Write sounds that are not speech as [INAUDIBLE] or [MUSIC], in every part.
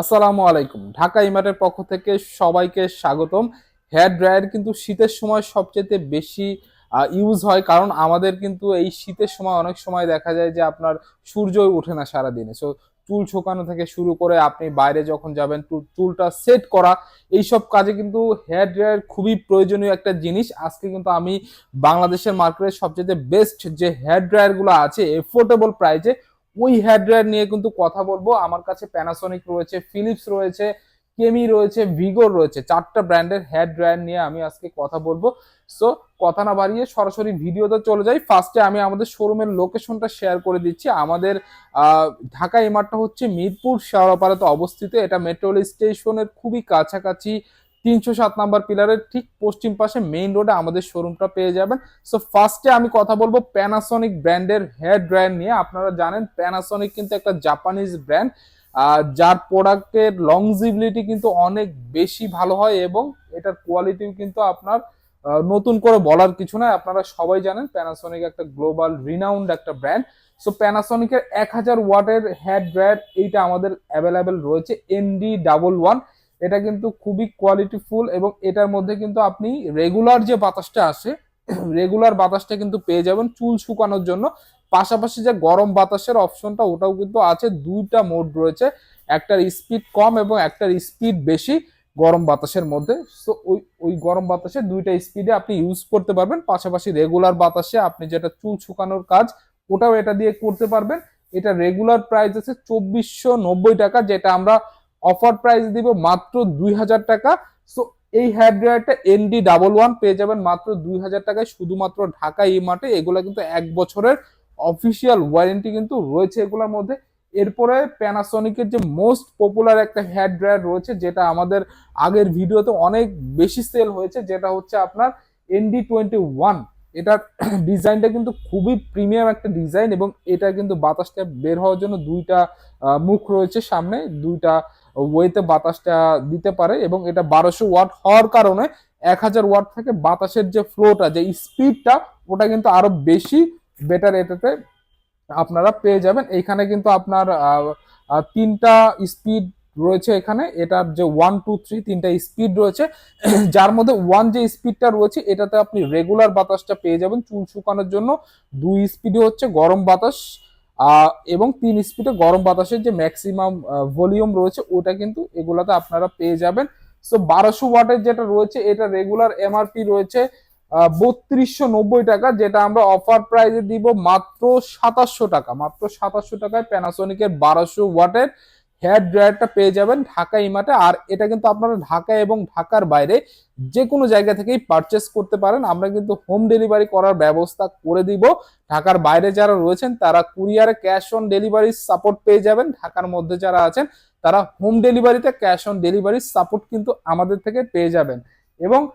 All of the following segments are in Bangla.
আসসালামু আলাইকুম। ঢাকা ইমারের পক্ষ থেকে সবাইকে স্বাগতম। হেয়ার ড্রায়ার কিন্তু শীতের সময় সবচেয়ে বেশি ইউজ হয়। কারণ আমাদের কিন্তু এই শীতের সময় অনেক সময় দেখা যায় যে আপনার সূর্যই ওঠে না সারাদিনে। সো চুল শুকানো থেকে শুরু করে আপনি বাইরে যখন যাবেন, চুল- চুলটা সেট করা, এইসব কাজে কিন্তু হেয়ার ড্রায়ার খুবই প্রয়োজনীয় একটা জিনিস। আজকে কিন্তু আমি বাংলাদেশের মার্কেটের সবচেয়ে বেস্ট যে হেয়ার ড্রায়ারগুলো আছে এফোর্ডেবল প্রাইসে ওই হেয়ার ড্রায়ার নিয়ে কিন্তু কথা বলব। আমার কাছে প্যানাসনিক রয়েছে ফিলিপস রয়েছে কেমি রয়েছে ভিগোর রয়েছে। চারটা ব্র্যান্ডের হেয়ার ড্রায়ার নিয়ে আমি আজকে কথা বলব। সো কথা না বাড়িয়ে সরাসরি ভিডিওতে চলে যাই। ফার্স্টে আমি আমাদের শোরুমের লোকেশনটা শেয়ার করে দিচ্ছি। আমাদের ঢাকা এমারটা হচ্ছে মিরপুর, শেওড়াপাড়াতে অবস্থিত। এটা মেট্রোল স্টেশনের খুবই কাছাকাছি তিনশো সাত নাম্বার পিলারের ঠিক পশ্চিম পাশে মেইন রোডে আমাদের শোরুমটা পেয়ে যাবেন। সো ফার্স্টে আমি কথা বলব প্যানাসনিক ব্র্যান্ডের হেয়ার ড্রায়ার নিয়ে। আপনারা জানেন প্যানাসনিক কিন্তু একটা জাপানিজ ব্র্যান্ড যার প্রোডাক্টের লংজিবিলিটি কিন্তু অনেক বেশি ভালো হয় এবং এটার কোয়ালিটিও কিন্তু আপনার নতুন করে বলার কিছু নয় আপনারা সবাই জানেন প্যানাসনিক একটা গ্লোবাল রিনাউন্ড একটা ব্র্যান্ড সো প্যানাসনিকের এক হাজার ওয়াটের হেয়ার ড্রায়ার এইটা আমাদের অ্যাভেলেবেল রয়েছে এনডি ডাবল ওয়ান এটা কিন্তু খুবই কোয়ালিটিফুল এবং এটার মধ্যে কিন্তু আপনি রেগুলার যে বাতাসটা আসে রেগুলার বাতাসটা কিন্তু পেয়ে যাবেন চুল শুকানোর জন্য। পাশাপাশি যে গরম বাতাসের অপশনটা ওটাও কিন্তু আছে। দুইটা মোড রয়েছে, একটার স্পিড কম এবং একটার স্পিড বেশি গরম বাতাসের মধ্যে। সো ওই ওই গরম বাতাসে দুইটা স্পিডে আপনি ইউজ করতে পারবেন। পাশাপাশি রেগুলার বাতাসে আপনি যেটা চুল শুকানোর কাজ, ওটাও এটা দিয়ে করতে পারবেন। এটা রেগুলার প্রাইস আছে চব্বিশশো নব্বই টাকা, যেটা আমরা অফার প্রাইস দিব মাত্র দুই হাজার টাকা। সো এই হেয়ার ড্রায়ারটা এনডি ডাবল ওয়ান পেয়ে যাবেন মাত্র দুই হাজার টাকায়। শুধুমাত্র ঢাকা ই মার্টে এগুলো কিন্তু এক বছরের অফিসিয়াল ওয়ারেন্টি কিন্তু রয়েছে এগুলোর মধ্যে। এরপরে প্যানাসনিকের যে মোস্ট পপুলার একটা হেয়ার ড্রায়ার রয়েছে, যেটা আমাদের আগের ভিডিওতে অনেক বেশি সেল হয়েছে, যেটা হচ্ছে আপনার এনডি টোয়েন্টি ওয়ান এটার ডিজাইনটা কিন্তু খুবই প্রিমিয়াম একটা ডিজাইন এবং এটা কিন্তু বাতাসটা বের হওয়ার জন্য দুইটা মুখ রয়েছে সামনে। দুইটা ওয়েতে বাতাসটা দিতে পারে এবং এটা বারোশো ওয়াট হওয়ার কারণে এক হাজার ওয়াট থেকে বাতাসের যে ফ্লোটা, যে স্পিডটা, ওটা কিন্তু আরও বেশি বেটার এটাতে আপনারা পেয়ে যাবেন। এইখানে কিন্তু আপনার তিনটা স্পিড রয়েছে এখানে। এটার যে ওয়ান টু থ্রি তিনটা স্পিড রয়েছে। [CLEARS THROAT] যার মধ্যে ওয়ান যে স্পিডটা রয়েছে, এটাতে আপনি রেগুলার বাতাসটা পেয়ে যাবেন। চুল শুকানোর জন্য দুই স্পিডে হচ্ছে গরম বাতাস। এবং তিন স্পিডে গরম বাতাসের যে ম্যাক্সিমাম ভলিউম রয়েছে, ওটা কিন্তু এগুলাতে আপনারা পেয়ে যাবেন। সো বারোশো ওয়াটের যেটা রয়েছে, এটা রেগুলার এমআরপি রয়েছে বত্রিশশো নব্বই টাকা, যেটা আমরা অফার প্রাইজে দিব মাত্র সাতাশশো টাকা। মাত্র সাতাশশো টাকায় প্যানাসনিকের বারোশো ওয়াটের হেয়ার ড্রায়ারটা পেয়ে যাবেন ঢাকা ইমাটে আর এটা কিন্তু আপনারা ঢাকা এবং ঢাকার বাইরে যে কোনো জায়গা থেকেই পারচেস করতে পারেন। আমরা কিন্তু হোম ডেলিভারি করার ব্যবস্থা করে দিব। ঢাকার বাইরে যারা রয়েছেন, তারা কুরিয়ারে ক্যাশ অন ডেলিভারি সাপোর্ট পেয়ে যাবেন। ঢাকার মধ্যে যারা আছেন, তারা হোম ডেলিভারিতে ক্যাশ অন ডেলিভারি সাপোর্ট কিন্তু আমাদের থেকে পেয়ে যাবেন। এবং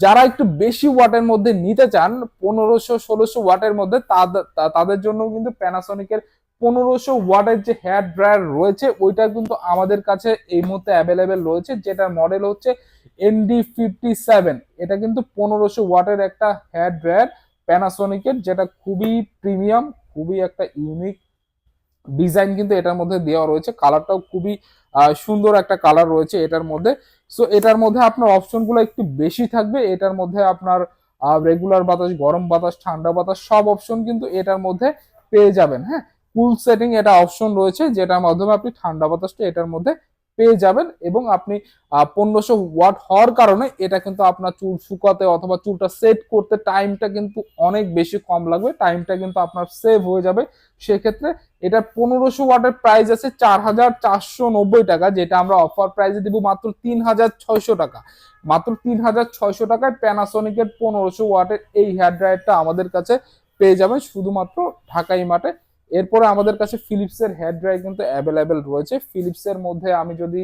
যারা একটু বেশি ওয়াটের মধ্যে নিতে চান, পনেরোশো, ষোলোশো ওয়াটের মধ্যে তাদের- তাদের জন্য কিন্তু প্যানাসনিকের পনেরোশো ওয়াটের যে হেয়ার ড্রায়ার রয়েছে, ওইটা কিন্তু আমাদের কাছে এই মুহূর্তে অ্যাভেলেবেল রয়েছে, যেটার মডেল হচ্ছে এনডি ফিফটি সেভেন এটা কিন্তু পনেরোশো ওয়াটের একটা হেয়ার ড্রায়ার প্যানাসনিকের যেটা খুবই প্রিমিয়াম খুবই একটা ইউনিক ডিজাইন কিন্তু এটার মধ্যে দেওয়া রয়েছে। কালারটাও খুবই সুন্দর একটা কালার রয়েছে এটার মধ্যে। সো এটার মধ্যে আপনার অপশনগুলো একটু বেশি থাকবে। এটার মধ্যে আপনার রেগুলার বাতাস, গরম বাতাস, ঠান্ডা বাতাস, সব অপশন কিন্তু এটার মধ্যে পেয়ে যাবেন হ্যাঁ? কুল সেটিং এটা অপশন রয়েছে, যেটার মাধ্যমে আপনি ঠান্ডা বাতাসটা এটার মধ্যে পেয়ে যাবেন এবং আপনি পনেরোশো ওয়াট হওয়ার কারণে এটা কিন্তু আপনার চুল শুকাতে অথবা চুলটা সেট করতে টাইমটা কিন্তু অনেক বেশি কম লাগবে টাইমটা কিন্তু আপনার সেভ হয়ে যাবে। সেক্ষেত্রে এটা পনেরোশো ওয়াটের প্রাইস আছে চার হাজার চারশো নব্বই টাকা, যেটা আমরা অফার প্রাইসে দিব মাত্র তিন হাজার ছয়শো টাকা। মাত্র তিন হাজার ছয়শো টাকায় প্যানাসনিকের পনেরোশো ওয়াটের এই হেয়ার ড্রায়ারটা আমাদের কাছে পেয়ে যাবেন, শুধুমাত্র ঢাকাই মাঠে এরপরে আমাদের কাছে ফিলিপসের হেয়ার ড্রায়ার কিন্তু অ্যাভেলেবেল রয়েছে। ফিলিপসের মধ্যে আমি যদি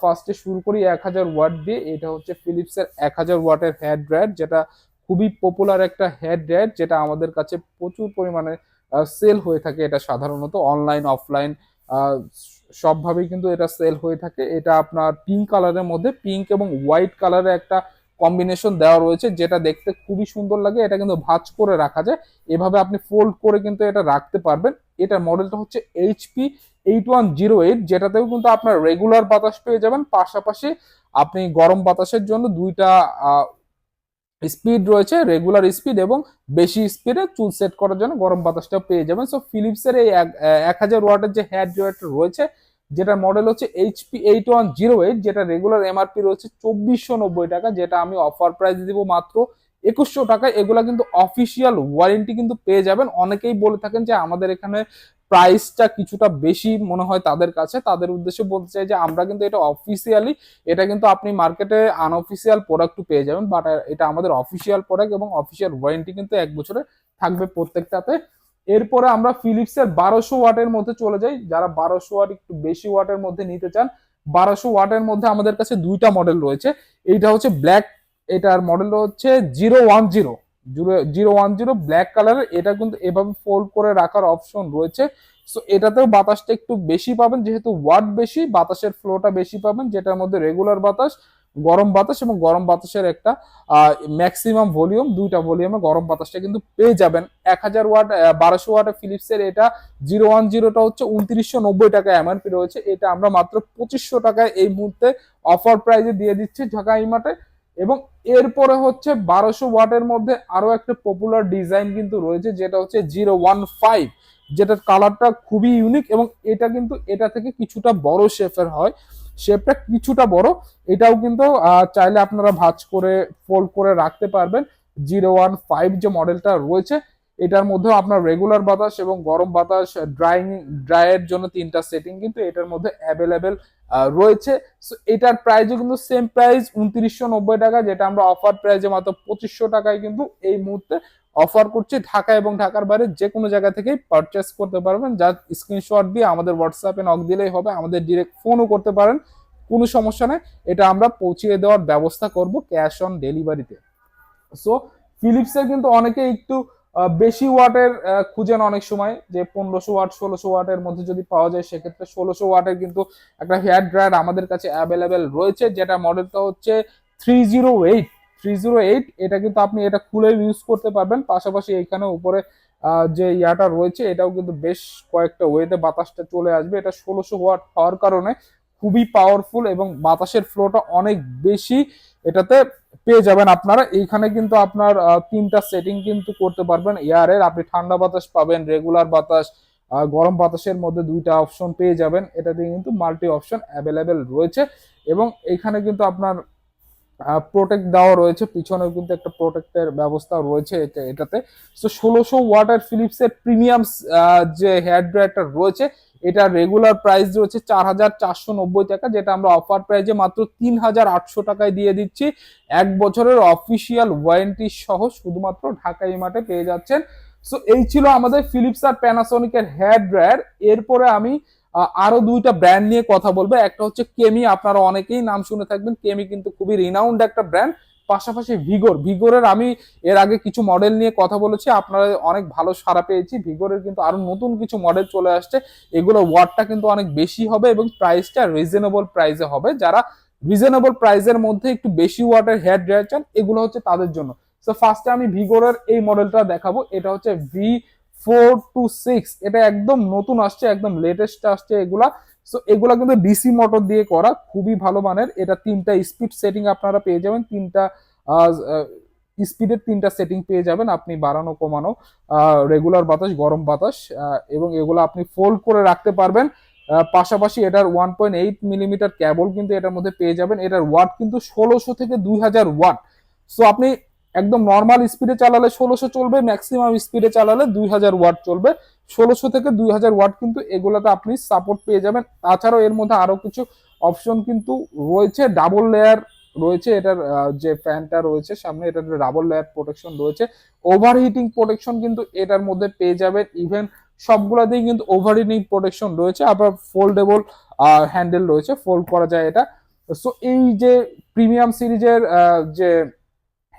ফার্স্টে শুরু করি এক হাজার ওয়াট দিয়ে, এটা হচ্ছে ফিলিপসের এক হাজার ওয়াটের হেয়ার ড্রায়ার যেটা খুবই পপুলার একটা হেয়ার ড্রায়ার যেটা আমাদের কাছে প্রচুর পরিমাণে সেল হয়ে থাকে এটা সাধারণত অনলাইন অফলাইন সবভাবেই কিন্তু এটা সেল হয়ে থাকে। এটা আপনার পিঙ্ক কালারের মধ্যে পিঙ্ক এবং হোয়াইট কালারের একটা কম্বিনেশন দেওয়া রয়েছে, যেটা দেখতে খুবই সুন্দর লাগে। এটা কিন্তু ভাঁজ করে রাখা যায়। এভাবে আপনি ফোল্ড করে কিন্তু এটা রাখতে পারবেন। এটার মডেলটা হচ্ছে HP eight one zero eight যেটাতেও কিন্তু আপনার রেগুলার বাতাস পেয়ে যাবেন। পাশাপাশি আপনি গরম বাতাসের জন্য দুইটা স্পিড রয়েছে রেগুলার স্পিড এবং বেশি স্পিডে চুল সেট করার জন্য গরম বাতাসটা পেয়ে যাবেন। সো ফিলিপসের এই এক হাজার ওয়াটের যে হেয়ার ড্রায়ারটা রয়েছে যেটা মডেল হচ্ছে HP eight one zero eight যেটা রেগুলার এমআরপি রয়েছে চব্বিশশো নব্বই টাকা, যেটা আমি অফার প্রাইস দিব মাত্র একুশশো টাকা এগুলা কিন্তু অফিসিয়াল ওয়ারেন্টি কিন্তু পেয়ে যাবেন। অনেকেই বলে থাকেন যে আমাদের এখানে প্রাইসটা কিছুটা বেশি মনে হয় তাদের কাছে। তাদের উদ্দেশ্যে বলতে চাই যে আমরা কিন্তু এটা অফিসিয়ালি এটা কিন্তু আপনি মার্কেটে আনঅফিসিয়াল প্রোডাক্ট পেয়ে যাবেন বাট এটা আমাদের অফিসিয়াল প্রোডাক্ট এবং অফিসিয়াল ওয়ারেন্টি কিন্তু এক বছরে থাকবে প্রত্যেকটাতে। এরপরে আমরা ফিলিপসের বারোশো ওয়াটের মধ্যে চলে যাই। যারা বারোশো ওয়াট, একটু বেশি ওয়াটের মধ্যে নিতে চান, বারোশো ওয়াটের মধ্যে আমাদের কাছে দুইটা মডেল রয়েছে। এইটা হচ্ছে ব্ল্যাক এটার মডেল হচ্ছে zero one zero zero one zero black কালারের এটা কিন্তু এভাবে ফোল্ড করে রাখার অপশন রয়েছে। সো এটাতেও বাতাসটা একটু বেশি পাবেন, যেহেতু ওয়াট বেশি, বাতাসের ফ্লোটা বেশি পাবেন, যেটার মধ্যে রেগুলার বাতাস গরম বাতাস এবং গরম বাতাসের একটা ম্যাক্সিমাম ভলিউম দুইটা ভলিউমে গরম বাতাসটা কিন্তু পেয়ে যাবেন। এক হাজার ওয়াট বারোশো ওয়াট ফিলিপসের এটা জিরো ওয়ান জিরোটা হচ্ছে উনত্রিশশো নব্বই টাকা এমআরপি রয়েছে। এটা আমরা মাত্র পঁচিশশো টাকায় এই মুহূর্তে অফার প্রাইজে দিয়ে দিচ্ছি ঢাকা ইমাটে এবং এরপরে হচ্ছে বারোশো ওয়াটের মধ্যে আরও একটা পপুলার ডিজাইন কিন্তু রয়েছে, যেটা হচ্ছে জিরো ওয়ান ফাইভ যেটার কালারটা খুবই ইউনিক এবং এটা কিন্তু এটা থেকে কিছুটা বড় শেফের হয়। শেপটা কিছুটা বড়। এটাও কিন্তু চাইলে আপনারা ভাজ করে ফোল্ড করে রাখতে পারবেন। জিরো ওয়ান ফাইভ যে মডেলটা রয়েছে এটার মধ্যেও আপনার রেগুলার বাতাস এবং গরম বাতাস ড্রাইং ড্রাইয়ের জন্য তিনটা সেটিং কিন্তু এটার মধ্যে অ্যাভেলেবেল রয়েছে। সো এটার প্রাইসও কিন্তু সেম প্রাইস উনত্রিশশো নব্বই টাকা, যেটা আমরা অফার প্রাইজে মাত্র পঁচিশশো টাকায় কিন্তু এই মুহূর্তে অফার করছি। ঢাকা এবং ঢাকার বাইরে যে কোনো জায়গা থেকেই পারচেস করতে পারবেন। যার স্ক্রিনশট দিয়ে আমাদের হোয়াটসঅ্যাপে নক দিলেই হবে, আমাদের ডিরেক্ট ফোনও করতে পারেন। কোনো সমস্যা নেই, এটা আমরা পৌঁছিয়ে দেওয়ার ব্যবস্থা করব ক্যাশ অন ডেলিভারিতে সো ফিলিপসের কিন্তু অনেকে একটু বেশি ওয়াটের খুঁজেন অনেক সময় যে পনেরোশো ওয়াট, ষোলোশো ওয়াটের মধ্যে যদি পাওয়া যায়, সেক্ষেত্রে ষোলোশো ওয়াটের কিন্তু একটা হেয়ার ড্রায়ার আমাদের কাছে অ্যাভেলেবেল রয়েছে, যেটা মডেলটা হচ্ছে three zero eight three zero eight এটা কিন্তু আপনি এটা খুলে ইউজ করতে পারবেন। পাশাপাশি এখানে উপরে যে ইয়াটা রয়েছে, এটাও কিন্তু বেশ কয়েকটা ওয়েতে বাতাসটা চলে আসবে। এটা ষোলোশো ওয়াট হওয়ার কারণে খুবই পাওয়ারফুল এবং বাতাসের ফ্লোটা অনেক বেশি। এটাতে পেয়ে যাবেন আপনারা। এইখানে কিন্তু আপনার তিনটা সেটিং কিন্তু করতে পারবেন। এয়ারের আপনি ঠান্ডা বাতাস পাবেন রেগুলার বাতাস গরম বাতাসের মধ্যে দুইটা অপশন পেয়ে যাবেন। এটা দিয়ে কিন্তু মাল্টি অপশন অ্যাভেলেবেল রয়েছে এবং এখানে কিন্তু আপনার প্রোটেক্ট দেওয়া রয়েছে। পিছনেও কিন্তু একটা প্রোটেক্টের ব্যবস্থা রয়েছে এটাতে। তো ষোলোশো ওয়াটার ফিলিপসের প্রিমিয়াম যে হেয়ার ড্রায়ারটা রয়েছে এটা রেগুলার প্রাইস রয়েছে চার হাজার চারশো নব্বই টাকা, যেটা আমরা অফার প্রাইজে মাত্র তিন হাজার আটশো টাকায় দিয়ে দিচ্ছি। এক বছরের অফিসিয়াল ওয়ারেন্টি সহ শুধুমাত্র ঢাকা ইমাটে পেয়ে যাচ্ছেন। সো এই ছিল আমাদের ফিলিপস আর প্যানাসোনিকের হেয়ার ড্রায়ার এরপরে আমি আরও দুইটা ব্র্যান্ড নিয়ে কথা বলব। একটা হচ্ছে কেমি আপনারা অনেকেই নাম শুনে থাকবেন। কেমি কিন্তু খুবই রিনাউন্ড একটা ব্র্যান্ড পাশাপাশি ভিগোর ভিগোরের আমি এর আগে কিছু মডেল নিয়ে কথা বলেছি, আপনারা অনেক ভালো সারা পেয়েছি। ভিগোরের কিন্তু আরও নতুন কিছু মডেল চলে আসছে। এগুলো ওয়াটটা কিন্তু অনেক বেশি হবে এবং প্রাইসটা রিজনেবল প্রাইসে হবে। যারা রিজনেবল প্রাইসের মধ্যে একটু বেশি ওয়াটের হেয়ার ড্রায়ার চান, এগুলো হচ্ছে তাদের জন্য। তো ফার্স্টে আমি ভিগোরের এই মডেলটা দেখাবো। এটা হচ্ছে ভি ফোর টু সিক্স এটা একদম নতুন আসছে, একদম লেটেস্ট আসছে এগুলা। সো এগুলো কিন্তু ডিসি মোটর দিয়ে করা, খুবই ভালো মানের। এটা তিনটা স্পিড সেটিং আপনারা পেয়ে যাবেন, তিনটা স্পিডের তিনটা সেটিং পেয়ে যাবেন, আপনি বাড়ানো, কমানো রেগুলার বাতাস, গরম বাতাস এবং এগুলো আপনি ফোল্ড করে রাখতে পারবেন। পাশাপাশি এটার one point eight millimetre cable কিন্তু এটার মধ্যে পেয়ে যাবেন। এটার ওয়াট কিন্তু ষোলোশো থেকে দুই হাজার ওয়াট সো আপনি একদম নর্মাল স্পিডে চালালে ষোলোশো চলবে ম্যাক্সিমাম স্পিডে চালালে দুই হাজার ওয়াট চলবে। ষোলোশো থেকে দুই হাজার ওয়াট কিন্তু এগুলোতে আপনি সাপোর্ট পেয়ে যাবেন। তাছাড়াও এর মধ্যে আরও কিছু অপশন কিন্তু রয়েছে ডাবল লেয়ার রয়েছে। এটার যে ফ্যানটা রয়েছে সামনে, এটার ডাবল লেয়ার প্রোটেকশন রয়েছে। ওভারহিটিং প্রোটেকশন কিন্তু এটার মধ্যে পেয়ে যাবেন। ইভেন সবগুলাতেই কিন্তু ওভারহিটিং প্রোটেকশন রয়েছে। আবার ফোল্ডেবল হ্যান্ডেল রয়েছে। ফোল্ড করা যায় এটা। সো এই যে প্রিমিয়াম সিরিজের যে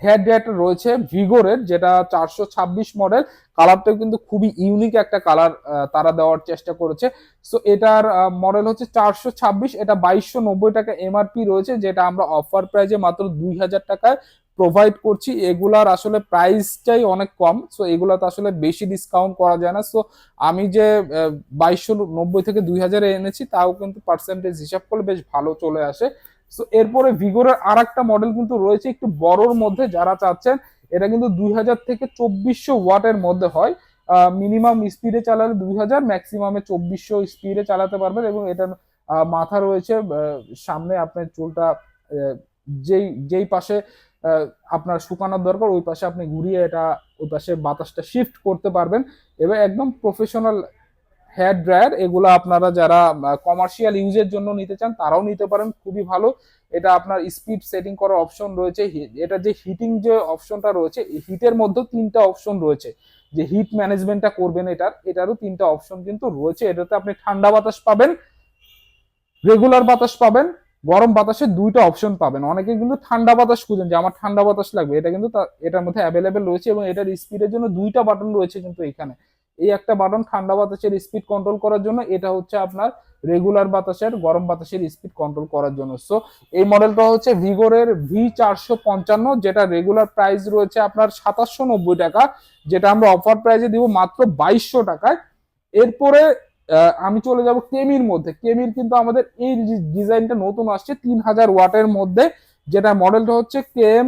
ড্রায়ারটা রয়েছে ভিগোরের, যেটা চারশো ছাব্বিশ মডেল কালারটাও কিন্তু খুবই ইউনিক একটা কালার তারা দেওয়ার চেষ্টা করেছে। সো এটার মডেল হচ্ছে চারশো ছাব্বিশ, এটা বাইশশো নব্বই টাকা এমআরপি রয়েছে, যেটা আমরা অফার প্রাইজে মাত্র দুই হাজার টাকায় প্রোভাইড করছি। এগুলার আসলে প্রাইসটাই অনেক কম সো এগুলাতে আসলে বেশি ডিসকাউন্ট করা যায় না। সো আমি যে বাইশশো নব্বই থেকে দুই হাজারে এনেছি, তাও কিন্তু পার্সেন্টেজ হিসাব করলে বেশ ভালো চলে আসে। সো এরপরে ভিগোরের আর একটা মডেল কিন্তু রয়েছে একটু বড়র মধ্যে, যারা চাচ্ছেন, এটা কিন্তু দুই হাজার থেকে চব্বিশশো ওয়াটের মধ্যে হয়। মিনিমাম স্পিডে চালালে দুই হাজার ম্যাক্সিমামে চব্বিশশো স্পিডে চালাতে পারবেন এবং এটার মাথা রয়েছে সামনে আপনার চুলটা যেই যেই পাশে আপনার শুকানোর দরকার, ওই পাশে আপনি ঘুরিয়ে এটা, ওই পাশে বাতাসটা শিফট করতে পারবেন। এবার একদম প্রফেশনাল হেয়ার ড্রায়ার এগুলো আপনারা যারা কমার্শিয়াল ইউজের জন্য নিতে চান, তারাও নিতে পারেন, খুবই ভালো। এটা আপনার স্পিড সেটিং করার অপশন রয়েছে। এটা যে হিটিং যে অপশনটা রয়েছে হিটের মধ্যেও তিনটা অপশন রয়েছে। যে হিট ম্যানেজমেন্টটা করবেন এটার, এটারও তিনটা অপশন কিন্তু রয়েছে। এটাতে আপনি ঠান্ডা বাতাস পাবেন রেগুলার বাতাস পাবেন, গরম বাতাসের দুইটা অপশন পাবেন। অনেকে কিন্তু ঠান্ডা বাতাস খুঁজেন, যে আমার ঠান্ডা বাতাস লাগবে। এটা কিন্তু এটার মধ্যে অ্যাভেলেবেল রয়েছে এবং এটার স্পিডের জন্য দুইটা বাটন রয়েছে কিন্তু এখানে। এই একটা বাটন ঠান্ডা বাতাসের স্পিড কন্ট্রোল করার জন্য, এটা হচ্ছে আপনার রেগুলার বাতাসের, গরম বাতাসের স্পিড কন্ট্রোল করার জন্য। সো এই মডেলটা হচ্ছে ভিগোরের ভি চারশো পঞ্চান্ন, যেটা রেগুলার প্রাইস রয়েছে আপনার সাতাশশো নব্বই টাকা, যেটা আমরা অফার প্রাইসে দিব মাত্র বাইশশো টাকায়। এরপরে আমি চলে যাব কেমির মধ্যে। কেমির কিন্তু আমাদের এই ডিজাইনটা নতুন আসছে, তিন হাজার ওয়াটের মধ্যে, যেটা মডেলটা হচ্ছে KM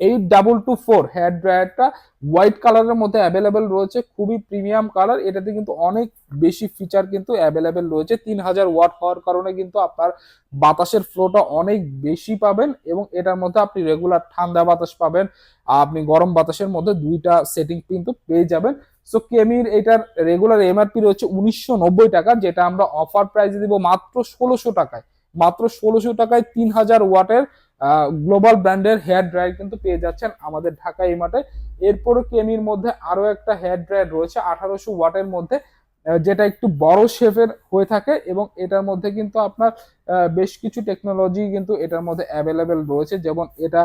eight double two four hair ড্রায়ারটা white কালারের মধ্যে অ্যাভেলেবেল রয়েছে, খুবই প্রিমিয়াম কালার। এটাতে কিন্তু অনেক বেশি ফিচার কিন্তু অ্যাভেলেবেল রয়েছে। তিন হাজার ওয়াট হওয়ার কারণে কিন্তু আপনার বাতাসের ফ্লোটা অনেক বেশি পাবেন এবং এটার মধ্যে আপনি রেগুলার ঠান্ডা বাতাস পাবেন। আপনি গরম বাতাসের মধ্যে দুইটা সেটিং কিন্তু পেয়ে যাবেন। সো কেমির এটার রেগুলার এমআরপি রয়েছে উনিশশো নব্বই টাকা, যেটা আমরা অফার প্রাইসে দিব মাত্র ষোলোশো টাকায়। মাত্র ষোলোশো টাকায় তিন হাজার ওয়াটের গ্লোবাল ব্র্যান্ডের হেয়ার ড্রায়ার কিন্তু পেয়ে যাচ্ছেন আমাদের ঢাকা এই মাঠে। এরপরে কেমির মধ্যে আরও একটা হেয়ার ড্রায়ার রয়েছে, আঠারোশো ওয়াটের মধ্যে যেটা একটু বড় শেপের হয়ে থাকে এবং এটার মধ্যে কিন্তু আপনার বেশ কিছু টেকনোলজি কিন্তু এটার মধ্যে অ্যাভেলেবেল রয়েছে। যেমন এটা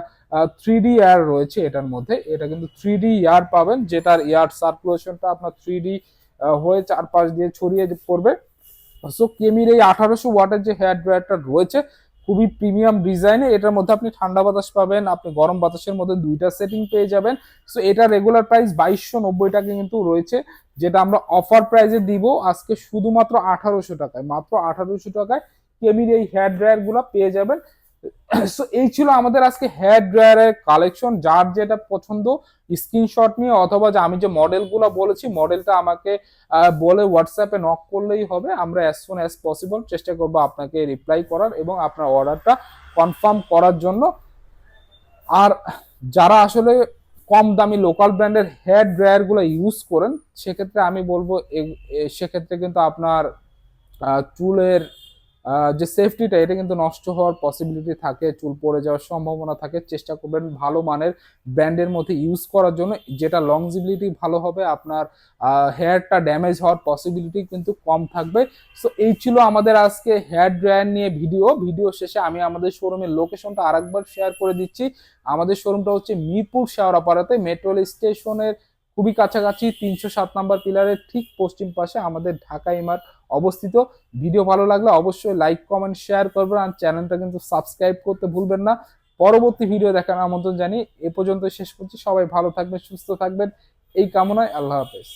থ্রি ডি এয়ার রয়েছে এটার মধ্যে। এটা কিন্তু থ্রি ডি এয়ার পাবেন, যেটার এয়ার সার্কুলেশনটা আপনার থ্রি ডি হয়ে চারপাশ দিয়ে ছড়িয়ে পড়বে। সো কেমির এই আঠারোশো ওয়াটের যে হেয়ার ড্রায়ারটা রয়েছে খুবই প্রিমিয়াম ডিজাইনে, এটার মধ্যে আপনি ঠান্ডা বাতাস পাবেন, আপনি গরম বাতাসের মধ্যে দুইটা সেটিং পেয়ে যাবেন। সো এটা রেগুলার প্রাইস বাইশশো নব্বই টাকা কিন্তু রয়েছে, যেটা আমরা অফার প্রাইজে দিব আজকে শুধুমাত্র আঠারোশো টাকায়। মাত্র আঠারোশো টাকায় কেমির এই হেয়ার ড্রায়ারগুলা পেয়ে যাবেন। [CLEARS THROAT] সো এই ছিল আমাদের আজকে হেয়ার ড্রায়ারের কালেকশন যার যেটা পছন্দ স্ক্রিনশট নিয়ে অথবা যে আমি যে মডেলগুলো বলেছি মডেলটা আমাকে বলে হোয়াটসঅ্যাপে নক করলেই হবে। আমরা অ্যাজ সুন অ্যাজ পসিবল চেষ্টা করব আপনাকে রিপ্লাই করার এবং আপনার অর্ডারটা কনফার্ম করার জন্য। আর যারা আসলে কম দামি লোকাল ব্র্যান্ডের হেয়ার ড্রায়ারগুলো ইউজ করেন, সেক্ষেত্রে আমি বলব সেক্ষেত্রে কিন্তু আপনার চুলের যে সেফটিটা এটা কিন্তু নষ্ট হওয়ার পসিবিলিটি থাকে, চুল পড়ে যাওয়ার সম্ভাবনা থাকে। চেষ্টা করবেন ভালো মানের ব্র্যান্ডের মধ্যে ইউজ করার জন্য, যেটা লংজিবিলিটি ভালো হবে, আপনার হেয়ারটা ড্যামেজ হওয়ার পসিবিলিটি কিন্তু কম থাকবে। সো এই ছিল আমাদের আজকে হেয়ার ড্রায়ার নিয়ে ভিডিও ভিডিও শেষে আমি আমাদের শোরুমের লোকেশনটা আরেকবার শেয়ার করে দিচ্ছি। আমাদের শোরুমটা হচ্ছে মিরপুর শেওড়াপাড়াতে মেট্রো স্টেশনের খুবই কাছাকাছি, তিনশো সাত নাম্বার পিলারের ঠিক পশ্চিম পাশে আমাদের ঢাকা ইমার অবস্থিত। ভিডিও ভালো লাগলে অবশ্যই লাইক কমেন্ট শেয়ার করবেন আর চ্যানেলটা কিন্তু সাবস্ক্রাইব করতে ভুলবেন না। পরবর্তী ভিডিও দেখার আমন্ত্রণ জানি এ পর্যন্ত শেষ করছি। সবাই ভালো থাকবেন, সুস্থ থাকবেন। এই কামনায় আল্লাহ হাফেজ।